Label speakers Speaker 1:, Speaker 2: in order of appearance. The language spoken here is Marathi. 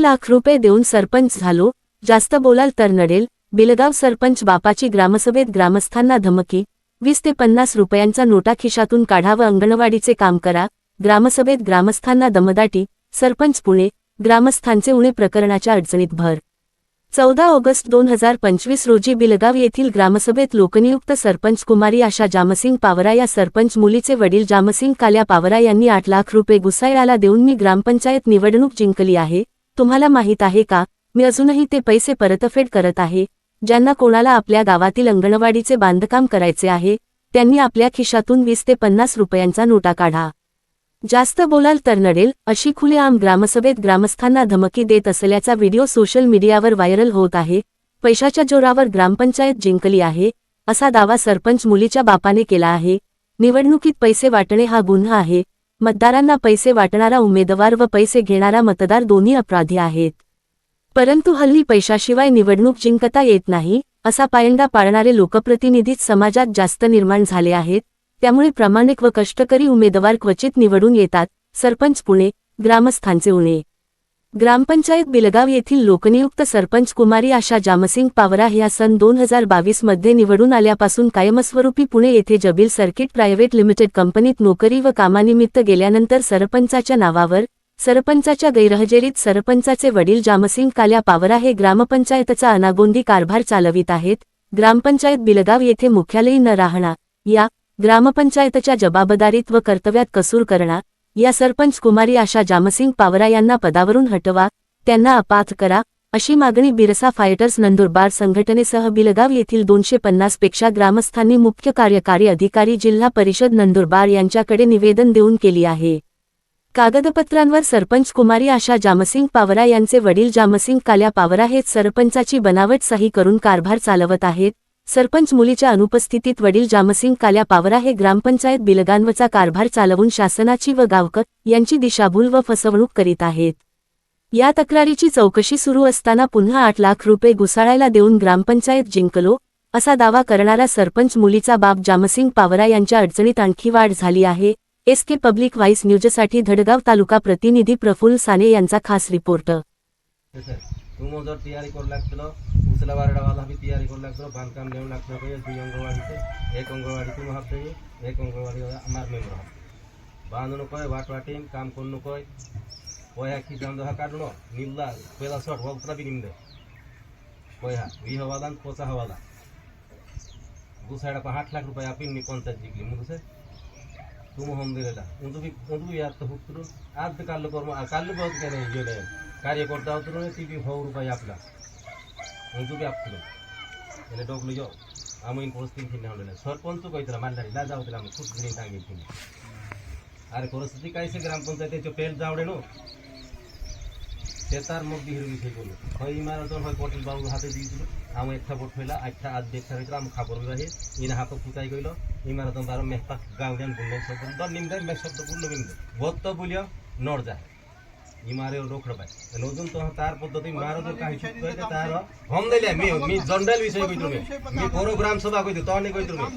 Speaker 1: लाख रुपये देऊन सरपंच झालो. जास्त बोलाल तर नडेल. बिलगाव सरपंच बापाची ग्रामसभेत ग्रामस्थांना धमकी. वीस ते पन्नास रुपयांचा नोटा खिशातून काढा व अंगणवाडीचे काम करा. ग्रामसभेत ग्रामस्थांना दमदाटी. सरपंच पुणे. ग्रामस्थांचे उणे प्रकरणाच्या अडचणीत भर. चौदा ऑगस्ट दोन हजार पंचवीस रोजी बिलगाव येथील ग्रामसभेत लोकनियुक्त सरपंच कुमारी आशा जामसिंग पावरा या सरपंच मुलीचे वडील जामसिंग काल्या पावरा यांनी आठ लाख रुपये गुसायळाला देऊन मी ग्रामपंचायत निवडणूक जिंकली आहे. तुम्हाला माहीत आहे का? मी अजूनही ते पैसे परतफेड करत आहे. ज्यांना कोणाला आपल्या गावातील अंगणवाडीचे बांधकाम करायचे आहे त्यांनी आपल्या खिशातून वीस ते पन्नास रुपयांचा नोटा काढा. जास्त बोलाल तर नडेल अशी खुलेआम ग्रामसभेत ग्रामस्थांना धमकी देत असल्याचा व्हिडिओ सोशल मीडियावर व्हायरल होत आहे. पैशाच्या जोरावर ग्रामपंचायत जिंकली आहे असा दावा सरपंच मुलीच्या बापाने केला आहे. निवडणुकीत पैसे वाटणे हा गुन्हा आहे मतदारांना पैसे वाटणारा उमेदवार व पैसे घेणारा मतदार दोन्ही अपराधी आहेत. परंतु हल्ली पैशाशिवाय निवडणूक जिंकता येत नाही असा पायंडा पाळणारे लोकप्रतिनिधीच समाजात जास्त निर्माण झाले आहेत त्यामुळे प्रामाणिक व कष्टकरी उमेदवार क्वचित निवडून येतात. सरपंच पुणे ग्रामस्थांचे उणे. ग्रामपंचायत बिलगाव येथील लोकनियुक्त सरपंच कुमारी आशा जामसिंग पावरा ह्या सन दोन हजार बावीसमध्ये निवडून आल्यापासून कायमस्वरूपी पुणे येथे जबील सर्किट प्रायव्हेट लिमिटेड कंपनीत नोकरी व कामानिमित्त गेल्यानंतर सरपंचाच्या नावावर सरपंचाच्या गैरहजेरीत सरपंचाचे वडील जामसिंग काल्या पावरा हे ग्रामपंचायतचा अनागोंदी कारभार चालवित आहेत. ग्रामपंचायत बिलगाव येथे मुख्यालयी न राहणा या ग्रामपंचायतच्या जबाबदारीत व कर्तव्यात कसूर करणा या सरपंच कुमारी आशा जामसिंग पावरा यांना पदावरून हटवा त्यांना अपाथ करा अशी मागणी बिरसा फायटर्स नंदुरबार संघटनेसह बिलगाव येथील दोनशे पन्नासपेक्षा ग्रामस्थांनी मुख्य कार्यकारी अधिकारी जिल्हा परिषद नंदुरबार यांच्याकडे निवेदन देऊन केली आहे. कागदपत्रांवर सरपंच कुमारी आशा जामसिंग पावरा यांचे वडील जामसिंग काल्या पावरा हेच सरपंचाची बनावट सही करून कारभार चालवत आहेत सरपंच मुलीच्या अनुपस्थितीत वडील जामसिंग काल्या पावरा हे ग्रामपंचायत बिलगांवचा कारभार चालवून शासनाची व गावकर यांची दिशाभूल व फसवणूक करीत आहेत. या तक्रारीची चौकशी सुरू असताना पुन्हा आठ लाख रुपये घुसाळायला देऊन ग्रामपंचायत जिंकलो असा दावा करणारा सरपंच मुलीचा बाप जामसिंग पावरा यांच्या अडचणीत आणखी वाढ झाली आहे. एस के पब्लिक व्हाईस न्यूजसाठी धडगाव तालुका प्रतिनिधी प्रफुल्ल साने यांचा खास रिपोर्ट.
Speaker 2: તુમોજર તૈયારી કરી લાગતો ઉસલાવાળા વાલાભી તૈયારી કરી લાગતો બાંધકામ લેવું લાગતો કહીએ દુઈ અંગણવાડીથી એક અંગણવાડીથી હું હાફ એક અંગણવાડી અમાર મેમ્બર હાફ બાંધનું કોઈ વાટવાટીમ કામ કરનું કોઈ કોઈ આખી ગાંધો હા કાઢણો નીમલા પેલા શોટ વગતા બી નીમદે કોઈ હા વી હવાલા ને પોચા હવાલા ગુસાડા પર આઠ લાખ રૂપિયા આપીને પંચાયત જીગલી મું છે તું હમ દેલા ઊંધું બી ઊંધું બી યાદ તો હુકતું આજ કાલ કર્મ કાલ બહુ કે નહીં જોડે કાર્યકર્તા ઉતરો ને તી બી સો રૂપિયા આપલા હું તો બી આપતો એટલે ડોકલું જો આમ ઇન પરિસ્થિતિ થી ના સરપંચ તો કહીતરા મારલારી ના જાવ તેલા ખુશ નહીં ટાંગી થી અરે પરિસ્થિતિ કાંઈ છે ગ્રામ પંચાયત પેલ જાવડે નો તે તાર মুখ বিহির বিষয় বললো হয় ইমারতন হয় পটেল বাবুর হাতে দিয়েছিল আমি একটা ভোট হইলা একটা আজ দেখতে হয়েছিল আমি খাবার বিবাহে ইনা হাতে ফুটাই গইল ইমারতন তার মেহতা গাঁও দেন বললেন শব্দ দর নিমদাই মেঘ শব্দ বললো কিন্তু বত তো বলিও নড় যায় इमारे रोख बाय आणि अजून तो तार पद्धती मारो जर काही चूक करते तार हम दिले मी मी जनरल विषय कोई तुम्ही मी प्रोग्राम सभा कोई तो नाही कोई तुम्ही